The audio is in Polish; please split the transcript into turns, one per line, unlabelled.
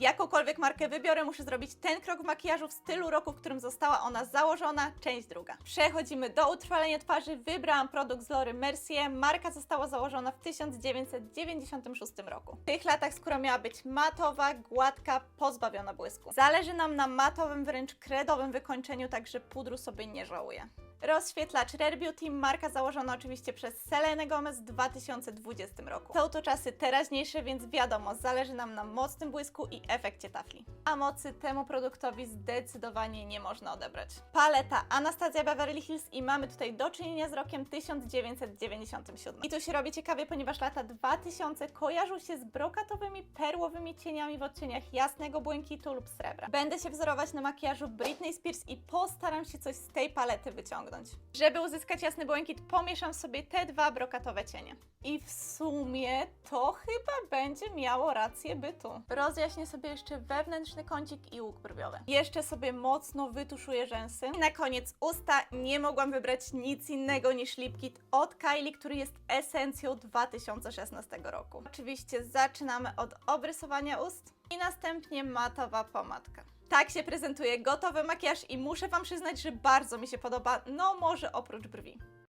Jakąkolwiek markę wybiorę, muszę zrobić ten krok w makijażu w stylu roku, w którym została ona założona, część druga. Przechodzimy do utrwalenia twarzy. Wybrałam produkt z Lory Mercier. Marka została założona w 1996 roku. W tych latach skóra miała być matowa, gładka, pozbawiona błysku. Zależy nam na matowym, wręcz kredowym wykończeniu, także pudru sobie nie żałuję. Rozświetlacz Rare Beauty, marka założona oczywiście przez Selenę Gomez w 2020 roku. Są to czasy teraźniejsze, więc wiadomo, zależy nam na mocnym błysku i efekcie tafli. A mocy temu produktowi zdecydowanie nie można odebrać. Paleta Anastasia Beverly Hills i mamy tutaj do czynienia z rokiem 1997. I tu się robi ciekawie, ponieważ lata 2000 kojarzą się z brokatowymi, perłowymi cieniami w odcieniach jasnego błękitu lub srebra. Będę się wzorować na makijażu Britney Spears i postaram się coś z tej palety wyciągnąć. Żeby uzyskać jasny błękit, pomieszam sobie te dwa brokatowe cienie. I w sumie to chyba będzie miało rację bytu. Rozjaśnię sobie jeszcze wewnętrzny kącik i łuk brwiowy. Jeszcze sobie mocno wytuszuję rzęsy. I na koniec usta. Nie mogłam wybrać nic innego niż lip kit od Kylie, który jest esencją 2016 roku. Oczywiście zaczynamy od obrysowania ust i następnie matowa pomadka. Tak się prezentuje gotowy makijaż i muszę Wam przyznać, że bardzo mi się podoba, no może oprócz brwi.